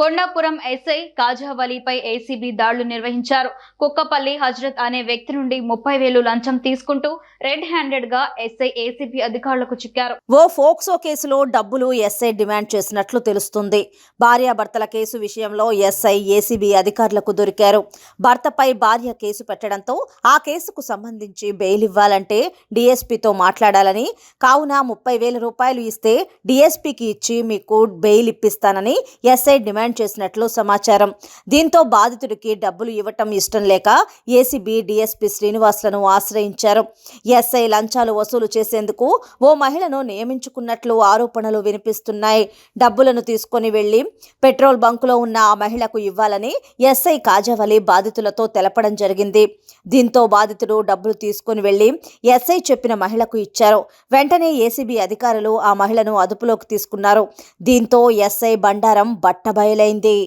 Kondapuram SI కాజావలీపై ACB దాడులు నిర్వహించారు. కుక్కపల్లి హజరత్ అనే వ్యక్తి నుండి ముప్పై వేలు లంచం తీసుకుంటూ రెడ్ హ్యాండెడ్గా ఎస్ఐ ఏసీబీ అధికారులకు చిక్కారు. ఓ ఫోక్సో కేసులో డబ్బులు ఎస్ఐ డిమాండ్ చేసినట్లు తెలుస్తుంది. భార్యాభర్తల కేసు విషయంలో ఎస్ఐ ఏసీబీ అధికారులకు దొరికారు. భర్తపై భార్య కేసు పెట్టడంతో ఆ కేసుకు సంబంధించి బెయిల్ ఇవ్వాలంటే డీఎస్పీతో మాట్లాడాలని కావున ముప్పై వేల రూపాయలు ఇస్తే డీఎస్పీకి ఇచ్చి మీకు బెయిల్ ఇప్పిస్తానని ఎస్ఐ డిమాండ్ చేసినట్లు సమాచారం. దీంతో బాధితుడికి డబ్బులు ఇవ్వటం ఇష్టం లేక ఏసీబీ డీఎస్పీ శ్రీనివాస్లను ఆశ్రయించారు. ఎస్ఐ లంచాలు వసూలు చేసేందుకు ఓ మహిళను నియమించుకున్నట్లు ఆరోపణలు వినిపిస్తున్నాయి. డబ్బులను తీసుకొని వెళ్ళి పెట్రోల్ బంకులో ఉన్న ఆ మహిళకు ఇవ్వాలని ఎస్ఐ కాజావలి బాధితులతో తెలపడం జరిగింది. దీంతో బాధితుడు డబ్బులు తీసుకొని వెళ్ళి ఎస్ఐ చెప్పిన మహిళకు ఇచ్చారు. వెంటనే ఏసీబీ అధికారులు ఆ మహిళను అదుపులోకి తీసుకున్నారు. దీంతో ఎస్ఐ బండారం బట్టబయలైంది